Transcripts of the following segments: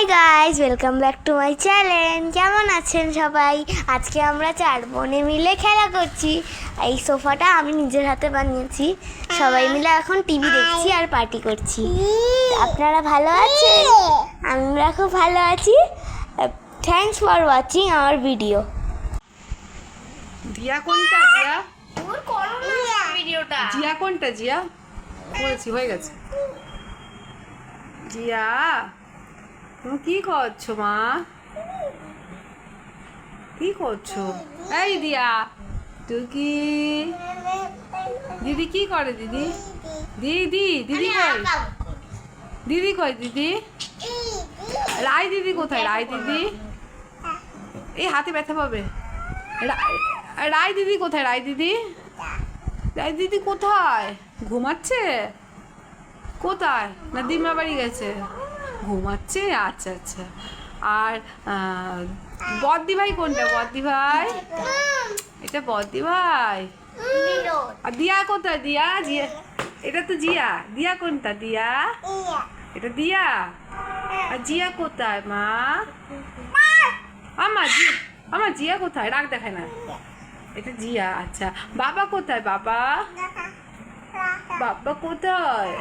Hi guys welcome back to my channel কেমন আছেন সবাই? আজকে আমরা চার বোনে মিলে খেলা করছি। এই সোফাটা আমি নিজের হাতে বানিয়েছি। সবাই মিলে এখন টিভি দেখছি আর পার্টি করছি। আপনারা ভালো আছেন? আমরা খুব ভালো আছি। Thanks for watching our video Jiya কোনটা জিয়া? ভিডিওটা। জিয়া কোনটা জিয়া? বলেছি হয়ে গেছে। জিয়া? তুমি কি করছ মা? কি করছ? এই দিয়া। তুই কি দিদি কি করে দিদি? দিদি দিদি কই? দিদি কই দিদি? রায় দিদি কোথায়? রায় দিদি? এই হাতে ব্যথা পাবে। রায় দিদি কোথায়? রায় দিদি? রায় দিদি কোথায়? ঘুমাচ্ছে? কোথায়? না দিমা বাড়ি গেছে? ঘুমাচ্ছে আচ্ছা আচ্ছা। আর বদ্দি ভাই কোনটা? বদ্দি ভাই এটা বদ্দি ভাই আর দিয়া কোথায় দিয়া, জিয়া। এটা তো জিয়া। দিয়া কোনটা? দিয়া? এটা দিয়া। আর জিয়া কোথায়, মা? আমার জি আমার জিয়া কোথায়? রাগ দেখায় না। এটা জিয়া আচ্ছা। বাবা কোথায়, বাবা? বাবা কোথায়?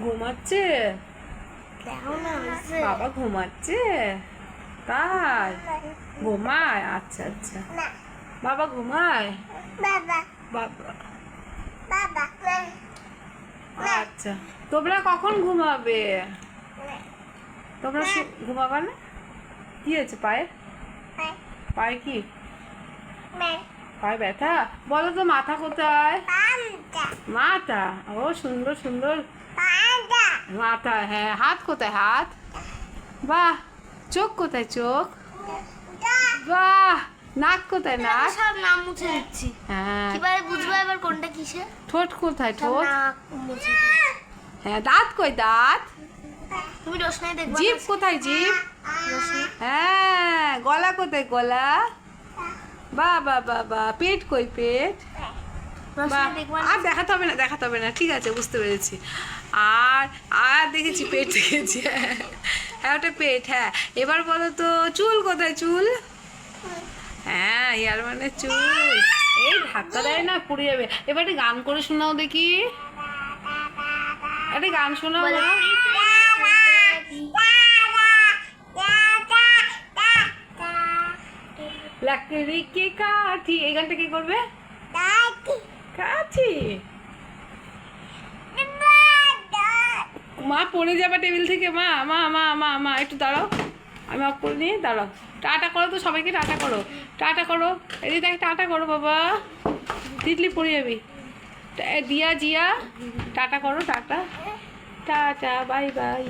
ঘুমাচ্ছে? বাবা ঘুমাচ্ছে? তাই ঘুমায়? আচ্ছা আচ্ছা। বাবা ঘুমায়? বাবা। আচ্ছা। তোমরা কখন ঘুমাবে? তোমরা ঘুমাবে না? কি হয়েছে পায়ে? পায়ে কি? পায়ে ব্যথা? বলো তো মাথা কোথায়? মাথা? ও সুন্দর সুন্দর। মাথা হ্যাঁ হাত কোথায়? হাত? বাহ চোখ কোথায় চোখ? বাহ নাক কোথায় নাক? সব নাম মুছে দিচ্ছি। হ্যাঁ। কীভাবে বুঝব এবার কোনটা কিসে ঠোঁট কোথায় ঠোঁট? হ্যাঁ দাঁত কই দাঁত? তুমি রোশনাই দেখবে জিভ কোথায় জিভ? হ্যাঁ গলা কোথায় গলা? বা বা বা বা পেট কই পেট? আর দেখাতে হবে না দেখাতে হবে না ঠিক আছে বুঝতে পেরেছি। আর আর দেখেছি পেট দেখেছি হ্যাঁ। ওটা পেট হ্যাঁ। এবার বলো তো চুল কোথায় চুল? হ্যাঁ ইয়ার মানে চুল। এই ধাক্কা দেয় না পুড়ে যাবে। এবার একটা গান করে শোনাও দেখি। একটা গান শোনাও না লাকড়ি কে কাঠি এই গানটা কি করবে? কাঠি মা পড়ে যাবে টেবিল থেকে, মা মা মা মা মা, একটু দাঁড়াও। আমি অফ করে নিয়ে দাঁড়াও। টাটা করো তো সবাইকে, টাটা করো। টাটা করো। এদিকে দেখ, টাটা করো বাবা। তিতলি পড়ে যাবি। দিয়া, জিয়া। টাটা করো, টাটা। Tata, bye bye.